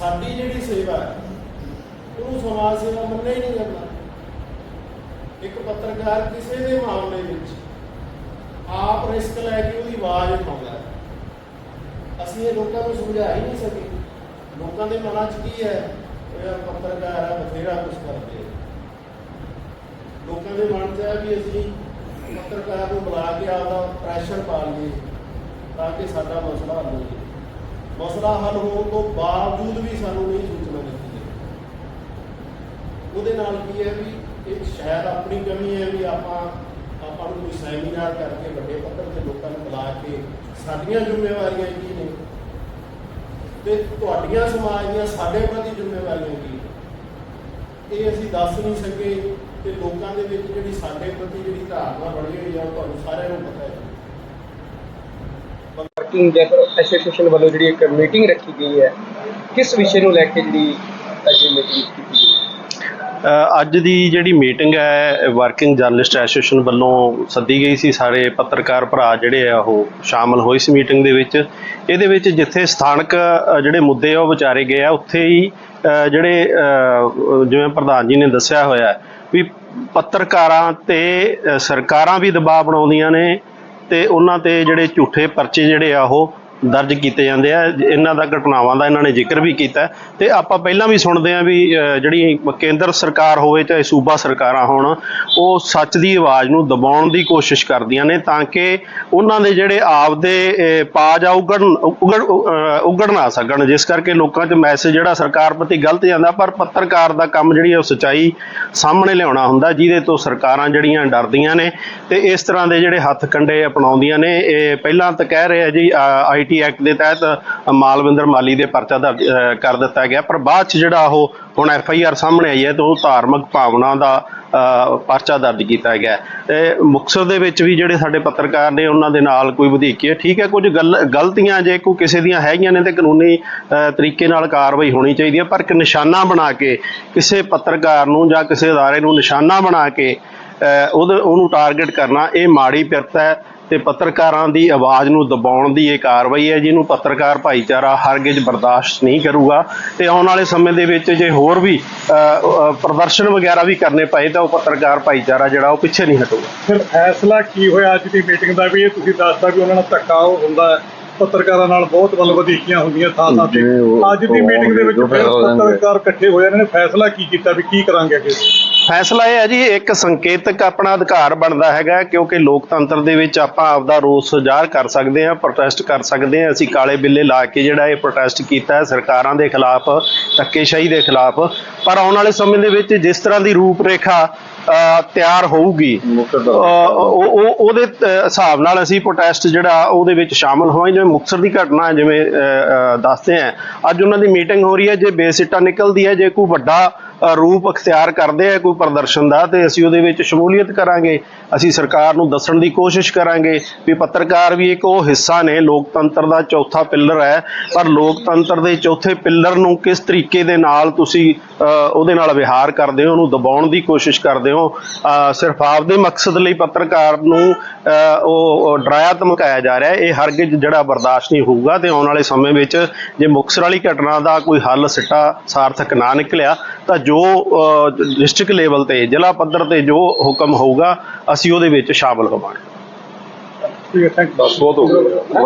ਸਾਡੀ ਜਿਹੜੀ ਸੇਵਾ ਹੈ, ਉਹਨੂੰ ਸਮਾਜ ਸੇਵਾ ਮੰਨਿਆ ਹੀ ਨਹੀਂ ਜਾਂਦਾ। ਇੱਕ ਪੱਤਰਕਾਰ ਕਿਸੇ ਦੇ ਮਾਮਲੇ ਵਿੱਚ ਆਪ ਰਿਸਕ ਲੈ ਕੇ ਉਹਦੀ ਆਵਾਜ਼ ਉਠਾਉਂਦਾ ਅਸੀਂ ਇਹ ਲੋਕਾਂ ਨੂੰ ਸਮਝਾ ਹੀ ਨਹੀਂ ਸਕੇ। ਲੋਕਾਂ ਦੇ ਮਨਾਂ 'ਚ ਕੀ ਹੈ? ਉਹ ਪੱਤਰਕਾਰ ਆ, ਬਥੇਰਾ ਕੁਝ ਕਰਦੇ ਲੋਕਾਂ ਦੇ ਮਨ 'ਚ ਆ ਵੀ ਅਸੀਂ ਪੱਤਰਕਾਰ ਨੂੰ ਬੁਲਾ ਕੇ ਆਪਦਾ ਪ੍ਰੈਸ਼ਰ ਪਾ ਲਈਏ, ਤਾਂ ਕਿ ਸਾਡਾ ਮਸਲਾ ਹੱਲ ਹੋ ਜਾਵੇ। ਮਸਲਾ ਹੱਲ ਹੋਣ ਤੋਂ ਬਾਵਜੂਦ ਵੀ ਸਾਨੂੰ ਨਹੀਂ ਸੂਚਨਾ ਦਿੱਤੀ ਗਈ ਉਹਦੇ ਨਾਲ ਕੀ ਹੈ ਵੀ ਇਹ ਸ਼ਾਇਦ ਆਪਣੀ ਕਮੀ ਹੈ ਵੀ ਆਪਾਂ ਆਪਾਂ ਨੂੰ ਕੋਈ ਸੈਮੀਨਾਰ ਕਰਕੇ ਵੱਡੇ ਪੱਧਰ ਤੇ ਲੋਕਾਂ ਨੂੰ ਬੁਲਾ ਕੇ ਸਾਡੀਆਂ ਜ਼ਿੰਮੇਵਾਰੀਆਂ ਕੀ ਨੇ? ਤੇ ਤੁਹਾਡੀਆਂ ਸਮਾਜ ਦੀਆਂ ਸਾਡੇ ਪ੍ਰਤੀ ਜ਼ਿੰਮੇਵਾਰੀਆਂ ਕੀ ਇਹ ਅਸੀਂ ਦੱਸ ਨਹੀਂ ਸਕੇ ਤੇ ਲੋਕਾਂ ਦੇ ਵਿੱਚ ਜਿਹੜੀ ਸਾਡੇ ਪ੍ਰਤੀ ਜਿਹੜੀ ਧਾਰਨਾ ਬਣੀ ਹੋਈ ਆ, ਉਹ ਤੁਹਾਨੂੰ ਸਾਰਿਆਂ ਨੂੰ ਪਤਾ ਹੈ। ਵਰਕਿੰਗ ਜੈਪਰ ਐਸੋਸੀਏਸ਼ਨ ਵੱਲੋਂ ਜਿਹੜੀ ਇੱਕ ਮੀਟਿੰਗ ਰੱਖੀ ਗਈ ਹੈ, ਕਿਸ ਵਿਸ਼ੇ ਨੂੰ ਲੈ ਕੇ ਜਿਹੜੀ ਅੱਜ ਇਹ ਮੀਟਿੰਗ ਕੀਤੀ ਗਈ ਅੱਜ ਦੀ ਜਿਹੜੀ ਮੀਟਿੰਗ ਹੈ ਵਰਕਿੰਗ ਜਰਨਲਿਸਟ ਐਸੋਸੀਏਸ਼ਨ ਵੱਲੋਂ ਸੱਦੀ ਗਈ ਸੀ। ਸਾਰੇ ਪੱਤਰਕਾਰ ਭਰਾ ਜਿਹੜੇ ਆ, ਉਹ ਸ਼ਾਮਲ ਹੋਏ ਸੀ ਮੀਟਿੰਗ ਦੇ ਵਿੱਚ। ਇਹਦੇ ਵਿੱਚ ਜਿੱਥੇ ਸਥਾਨਕ ਜਿਹੜੇ ਮੁੱਦੇ ਆ, ਉਹ ਵਿਚਾਰੇ ਗਏ ਆ। ਉੱਥੇ ਹੀ ਜਿਹੜੇ ਜਿਵੇਂ ਪ੍ਰਧਾਨ ਜੀ ਨੇ ਦੱਸਿਆ ਹੋਇਆ ਵੀ ਪੱਤਰਕਾਰਾਂ ਤੇ ਸਰਕਾਰਾਂ ਵੀ ਦਬਾਅ ਬਣਾਉਂਦੀਆਂ ਨੇ। ਤੇ ਉਹਨਾਂ ਤੇ ਜਿਹੜੇ ਝੂਠੇ ਪਰਚੇ ਜਿਹੜੇ ਆ ਉਹ ਦਰਜ ਕੀਤੇ ਜਾਂਦੇ ਆ। ਇਹਨਾਂ ਦਾ ਘਟਨਾਵਾਂ ਦਾ ਇਹਨਾਂ ਨੇ ਜ਼ਿਕਰ ਵੀ ਕੀਤਾ। ਹੈ ਤੇ ਆਪਾਂ ਪਹਿਲਾਂ ਵੀ ਸੁਣਦੇ ਆ ਵੀ ਜਿਹੜੀ ਕੇਂਦਰ ਸਰਕਾਰ ਹੋਵੇ ਚਾਹੇ ਸੂਬਾ ਸਰਕਾਰਾਂ ਹੋਣ ਉਹ ਸੱਚ ਦੀ ਆਵਾਜ਼ ਨੂੰ ਦਬਾਉਣ ਦੀ ਕੋਸ਼ਿਸ਼ ਕਰਦੀਆਂ ਨੇ ਤਾਂ ਕਿ ਉਹਨਾਂ ਦੇ ਜਿਹੜੇ ਆਪਦੇ ਪਾਜ ਆ ਉਗੜ ਉਗੜ ਅਹ, ਨਾ ਸਕਣ। ਜਿਸ ਕਰਕੇ ਲੋਕਾਂ 'ਚ ਮੈਸੇਜ ਜਿਹੜਾ ਸਰਕਾਰ ਪ੍ਰਤੀ ਗਲਤ ਜਾਂਦਾ ਪਰ ਪੱਤਰਕਾਰ ਦਾ ਕੰਮ ਜਿਹੜੀ ਹੈ ਉਹ ਸਚਾਈ ਸਾਹਮਣੇ ਲਿਆਉਣਾ ਹੁੰਦਾ ਜਿਹਦੇ ਤੋਂ ਸਰਕਾਰਾਂ ਜਿਹੜੀਆਂ ਡਰਦੀਆਂ ਨੇ। ਤੇ ਇਸ ਤਰ੍ਹਾਂ ਦੇ ਜਿਹੜੇ ਹੱਥ ਕੰਡੇ ਅਪਣਾਉਂਦੀਆਂ ਨੇ ਇਹ ਪਹਿਲਾਂ ਤਾਂ ਕਹਿ ਰਹੇ ਆ ਜੀ ਆਈ ਆਈਟੀ ਐਕਟ ਦੇ ਤਹਿਤ ਮਾਲਵਿੰਦਰ ਮਾਲੀ ਦੇ ਪਰਚਾ ਦਰਜ ਕਰ ਦਿੱਤਾ ਗਿਆ। ਪਰ ਬਾਅਦ ਚ ਜਿਹੜਾ ਉਹ ਹੁਣ ਐਫ ਆਈ ਆਰ ਸਾਹਮਣੇ ਆਈ ਹੈ ਤੇ ਉਹ ਧਾਰਮਿਕ ਭਾਵਨਾ ਦਾ ਪਰਚਾ ਦਰਜ ਕੀਤਾ ਗਿਆ ਤੇ ਮੁਕਤਸਰ ਦੇ ਵਿੱਚ ਵੀ ਜਿਹੜੇ ਸਾਡੇ ਪੱਤਰਕਾਰ ਨੇ ਉਹਨਾਂ ਦੇ ਨਾਲ ਕੋਈ ਵਧੀਕੀ ਠੀਕ ਹੈ ਕੁਝ ਗਲ- ਗਲਤੀਆਂ ਜੇ ਕੋਈ ਕਿਸੇ ਦੀਆਂ ਹੈਗੀਆਂ ਨੇ ਤੇ ਕਾਨੂੰਨੀ ਅ, ਤਰੀਕੇ ਨਾਲ ਕਾਰਵਾਈ ਹੋਣੀ ਚਾਹੀਦੀ ਹੈ। ਪਰ ਇੱਕ ਨਿਸ਼ਾਨਾ ਬਣਾ ਕੇ ਕਿਸੇ ਪੱਤਰਕਾਰ ਨੂੰ ਜਾਂ ਕਿਸੇ ਅਦਾਰੇ ਨੂੰ ਨਿਸ਼ਾਨਾ ਬਣਾ ਕੇ ਅ, ਉਹਦੇ ਉਹਨੂੰ ਟਾਰਗੇਟ ਕਰਨਾ ਇਹ ਮਾੜੀ ਪਿਰਤ ਹੈ। ਤੇ ਪੱਤਰਕਾਰਾਂ ਦੀ ਆਵਾਜ਼ ਨੂੰ ਦਬਾਉਣ ਦੀ ਇਹ ਕਾਰਵਾਈ ਹੈ ਜਿਹਨੂੰ ਪੱਤਰਕਾਰ ਭਾਈਚਾਰਾ ਹਰਗਿਜ਼ ਬਰਦਾਸ਼ਤ ਨਹੀਂ ਕਰੂਗਾ। ਤੇ ਆਉਣ ਵਾਲੇ ਸਮੇਂ ਦੇ ਵਿੱਚ ਜੇ ਹੋਰ ਵੀ ਪ੍ਰਦਰਸ਼ਨ ਵਗੈਰਾ ਵੀ ਕਰਨੇ ਪਏ ਤਾਂ ਉਹ ਪੱਤਰਕਾਰ ਭਾਈਚਾਰਾ ਜਿਹੜਾ ਉਹ ਪਿੱਛੇ ਨਹੀਂ ਹਟੂਗਾ। ਫਿਰ ਫੈਸਲਾ ਕੀ ਹੋਇਆ ਅੱਜ ਦੀ ਮੀਟਿੰਗ ਦਾ? ਵੀ ਇਹ ਤੁਸੀਂ ਦੱਸਦਾ ਵੀ ਉਹਨਾਂ ਨਾਲ ਧੱਕਾ ਉਹ ਹੁੰਦਾ ਪੱਤਰਕਾਰਾਂ ਨਾਲ ਬਹੁਤ ਵੱਲ ਵਧੀਕੀਆਂ ਹੁੰਦੀਆਂ ਥਾਂ ਥਾਂ ਤੇ। ਅੱਜ ਦੀ ਮੀਟਿੰਗ ਦੇ ਵਿੱਚ ਫਿਰ ਪੱਤਰਕਾਰ ਇਕੱਠੇ ਹੋਏ ਇਹਨਾਂ ਨੇ ਫੈਸਲਾ ਕੀ ਕੀਤਾ ਵੀ ਕੀ ਕਰਾਂਗੇ ਅੱਗੇ? ਫੈਸਲਾ ਇਹ ਹੈ ਜੀ ਇੱਕ ਸੰਕੇਤਕ ਆਪਣਾ ਅਧਿਕਾਰ ਬਣਦਾ ਹੈਗਾ ਕਿਉਂਕਿ ਲੋਕਤੰਤਰ ਦੇ ਵਿੱਚ ਆਪਾਂ ਆਪਦਾ ਰੋਸ ਜ਼ਾਹਰ ਕਰ ਸਕਦੇ ਹਾਂ ਪ੍ਰੋਟੈਸਟ ਕਰ ਸਕਦੇ ਹਾਂ। ਅਸੀਂ ਕਾਲੇ ਬਿੱਲੇ ਲਾ ਕੇ ਜਿਹੜਾ ਇਹ ਪ੍ਰੋਟੈਸਟ ਕੀਤਾ ਹੈ ਸਰਕਾਰਾਂ ਦੇ ਖਿਲਾਫ ਧੱਕੇਸ਼ਾਹੀ ਦੇ ਖਿਲਾਫ। ਪਰ ਆਉਣ ਵਾਲੇ ਸਮੇਂ ਦੇ ਵਿੱਚ ਜਿਸ ਤਰ੍ਹਾਂ ਦੀ ਰੂਪਰੇਖਾ ਅ, ਤਿਆਰ ਹੋਊਗੀ ਉਹ ਉਹ- ਉਹਦੇ ਹਿਸਾਬ ਨਾਲ ਅਸੀਂ ਪ੍ਰੋਟੈਸਟ ਜਿਹੜਾ ਉਹਦੇ ਵਿੱਚ ਸ਼ਾਮਲ ਹੋਵਾਂਗੇ। ਜਿਵੇਂ ਮੁਕਤਸਰ ਦੀ ਘਟਨਾ ਜਿਵੇਂ ਦੱਸਦੇ ਆ ਅੱਜ ਉਹਨਾਂ ਦੀ ਮੀਟਿੰਗ ਹੋ ਰਹੀ ਹੈ ਜੇ ਬੇਸਿੱਟਾ ਨਿਕਲਦੀ ਹੈ ਜੇ ਕੋਈ ਵੱਡਾ ਰੂਪ ਅਖਤਿਆਰ ਕਰਦੇ ਆ ਕੋਈ ਪ੍ਰਦਰਸ਼ਨ ਦਾ ਤੇ ਅਸੀਂ ਉਹਦੇ ਵਿੱਚ ਸ਼ਮੂਲੀਅਤ ਕਰਾਂਗੇ। ਅਸੀਂ ਸਰਕਾਰ ਨੂੰ ਦੱਸਣ ਦੀ ਕੋਸ਼ਿਸ਼ ਕਰਾਂਗੇ ਵੀ ਪੱਤਰਕਾਰ ਵੀ ਇੱਕ ਉਹ ਹਿੱਸਾ ਨੇ, ਲੋਕਤੰਤਰ ਦਾ ਚੌਥਾ ਪਿੱਲਰ ਹੈ। ਪਰ ਲੋਕਤੰਤਰ ਦੇ ਚੌਥੇ ਪਿੱਲਰ ਨੂੰ ਕਿਸ ਤਰੀਕੇ ਦੇ ਨਾਲ ਤੁਸੀਂ ਉਹਦੇ ਨਾਲ ਵਿਹਾਰ ਕਰਦੇ ਹੋ, ਉਹਨੂੰ ਦਬਾਉਣ ਦੀ ਕੋਸ਼ਿਸ਼ ਕਰਦੇ ਹੋ? ਸਿਰਫ ਆਪਦੇ ਮਕਸਦ ਲਈ ਪੱਤਰਕਾਰ ਨੂੰ ਉਹ ਡਰਾਇਆ ਧਮਕਾਇਆ ਜਾ ਰਿਹਾ ਹੈ। ਇਹ ਹਰਗਿਜ਼ ਜਿਹੜਾ ਬਰਦਾਸ਼ਤ ਨਹੀਂ ਹੋਊਗਾ ਤੇ ਆਉਣ ਵਾਲੇ ਸਮੇਂ ਵਿੱਚ ਜੇ ਮੁਕਤਸਰ ਵਾਲੀ ਘਟਨਾ ਦਾ ਕੋਈ ਹੱਲ ਸਿੱਟਾ ਸਾਰਥਕ ਨਾ ਨਿਕਲਿਆ, ਤਾਂ ਜੋ ਡਿਸਟ੍ਰਿਕਟ ਲੈਵਲ ਤੇ ਜ਼ਿਲ੍ਹਾ ਪੱਧਰ ਤੇ ਜੋ ਹੁਕਮ ਹੋਊਗਾ ਅਸੀਂ ਉਹਦੇ ਵਿੱਚ ਸ਼ਾਮਲ ਹੋਵਾਂਗੇ। ਠੀਕ ਹੈ ਥੈਂਕ ਯੂ ਬਹੁਤ ਹੋ ਗਿਆ।